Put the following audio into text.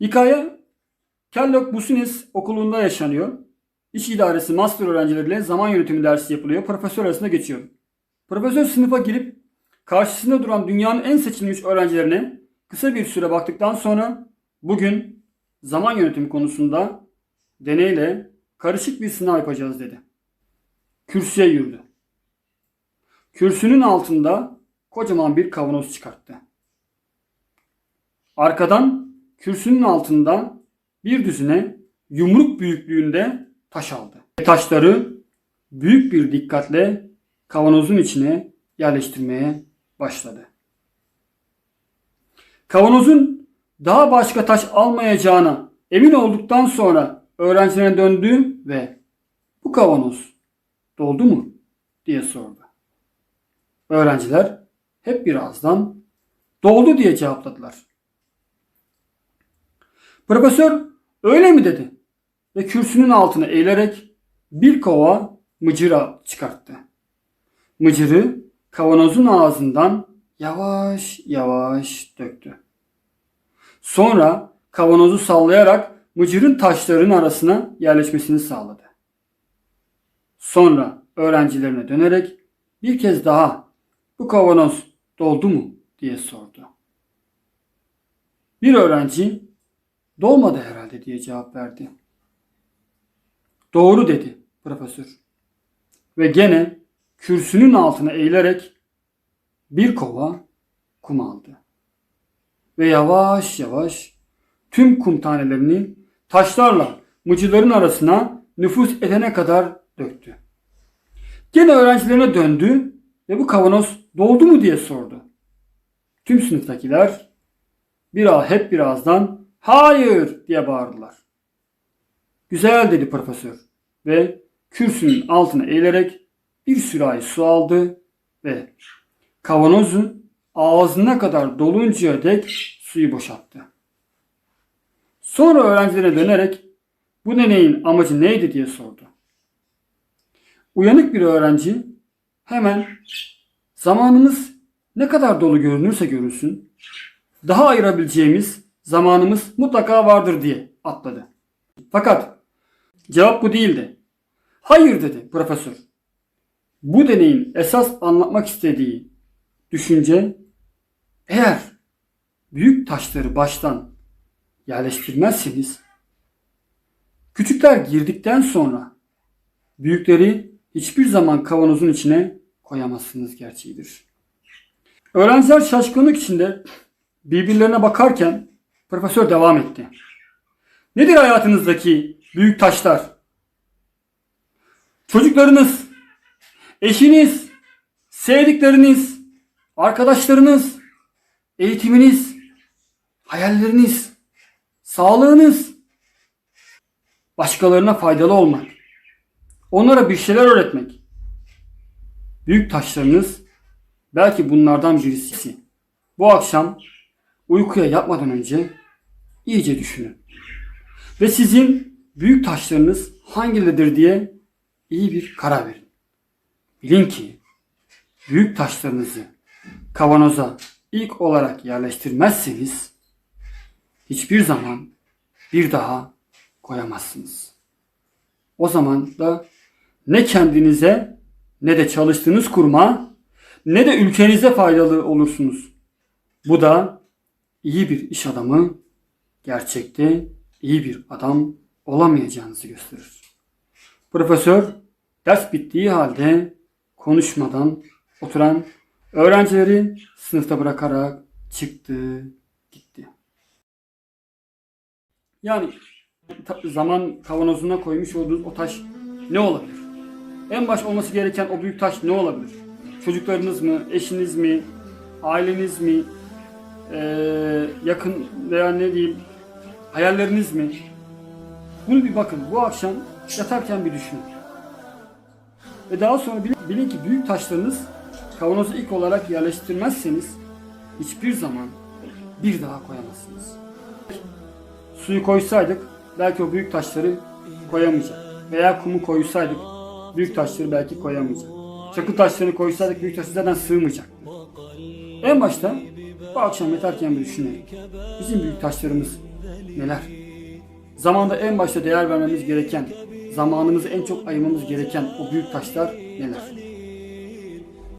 Hikaye Kellogg Business okulunda yaşanıyor. İş idaresi master öğrencileriyle zaman yönetimi dersi yapılıyor. Profesör arasında geçiyor. Profesör sınıfa girip karşısında duran dünyanın en seçilmiş öğrencilerine kısa bir süre baktıktan sonra bugün zaman yönetimi konusunda deneyle karışık bir sınav yapacağız dedi. Kürsüye yürüdü. Kürsünün altında kocaman bir kavanoz çıkarttı. Arkadan kürsünün altında bir düzine yumruk büyüklüğünde taş aldı. Ve taşları büyük bir dikkatle kavanozun içine yerleştirmeye başladı. Kavanozun daha başka taş almayacağına emin olduktan sonra öğrencilerine döndü ve bu kavanoz doldu mu diye sordu. Öğrenciler hep birazdan doldu diye cevapladılar. Profesör öyle mi dedi ve kürsünün altına eğilerek bir kova mıcıra çıkarttı. Mıcırı kavanozun ağzından yavaş yavaş döktü. Sonra kavanozu sallayarak mıcırın taşların arasına yerleşmesini sağladı. Sonra öğrencilerine dönerek bir kez daha bu kavanoz doldu mu diye sordu. Bir öğrenci dolmadı herhalde diye cevap verdi. Doğru dedi profesör. Ve gene kürsünün altına eğilerek bir kova kum aldı. Ve yavaş yavaş tüm kum tanelerini taşlarla mıcıların arasına nüfus edene kadar döktü. Gene öğrencilerine döndü ve bu kavanoz doldu mu diye sordu. Tüm sınıftakiler biraz hep birazdan hayır diye bağırdılar. Güzel dedi profesör ve kürsünün altına eğilerek bir sürahi su aldı ve kavanozun ağzına kadar doluncaya dek suyu boşalttı. Sonra öğrencilere dönerek bu deneyin amacı neydi diye sordu. Uyanık bir öğrenci hemen zamanımız ne kadar dolu görünürse görünsün daha ayırabileceğimiz zamanımız mutlaka vardır diye atladı. Fakat cevap bu değildi. Hayır dedi profesör. Bu deneyin esas anlatmak istediği düşünce eğer büyük taşları baştan yerleştirmezseniz küçükler girdikten sonra büyükleri hiçbir zaman kavanozun içine koyamazsınız gerçeğidir. Öğrenciler şaşkınlık içinde birbirlerine bakarken profesör devam etti. Nedir hayatınızdaki büyük taşlar? Çocuklarınız, eşiniz, sevdikleriniz, arkadaşlarınız, eğitiminiz, hayalleriniz, sağlığınız, başkalarına faydalı olmak, onlara bir şeyler öğretmek. Büyük taşlarınız belki bunlardan birisi. Bu akşam uykuya yatmadan önce iyice düşünün. Ve sizin büyük taşlarınız hangileridir diye iyi bir karar verin. Bilin ki büyük taşlarınızı kavanoza ilk olarak yerleştirmezseniz hiçbir zaman bir daha koyamazsınız. O zaman da ne kendinize ne de çalıştığınız kuruma ne de ülkenize faydalı olursunuz. Bu da iyi bir iş adamı gerçekte iyi bir adam olamayacağınızı gösterir. Profesör ders bittiği halde konuşmadan oturan öğrencileri sınıfta bırakarak çıktı gitti. Yani zaman kavanozuna koymuş olduğunuz o taş ne olabilir? En baş olması gereken o büyük taş ne olabilir? Çocuklarınız mı, eşiniz mi, aileniz mi, eee, yakın veya ne diyeyim hayalleriniz mi? Bunu bir bakın. Bu akşam yatarken bir düşünün. Ve daha sonra bilin, bilin ki büyük taşlarınız kavanoza ilk olarak yerleştirmezseniz hiçbir zaman bir daha koyamazsınız. Suyu koysaydık belki o büyük taşları koyamayacak. Veya kumu koysaydık büyük taşları belki koyamayacak. Çakıl taşlarını koysaydık büyük taşları zaten sığmayacak. En başta bu akşam yatarken bir düşünelim. Bizim büyük taşlarımız neler? Zamanda en başta değer vermemiz gereken, zamanımızı en çok ayırmamız gereken o büyük taşlar neler?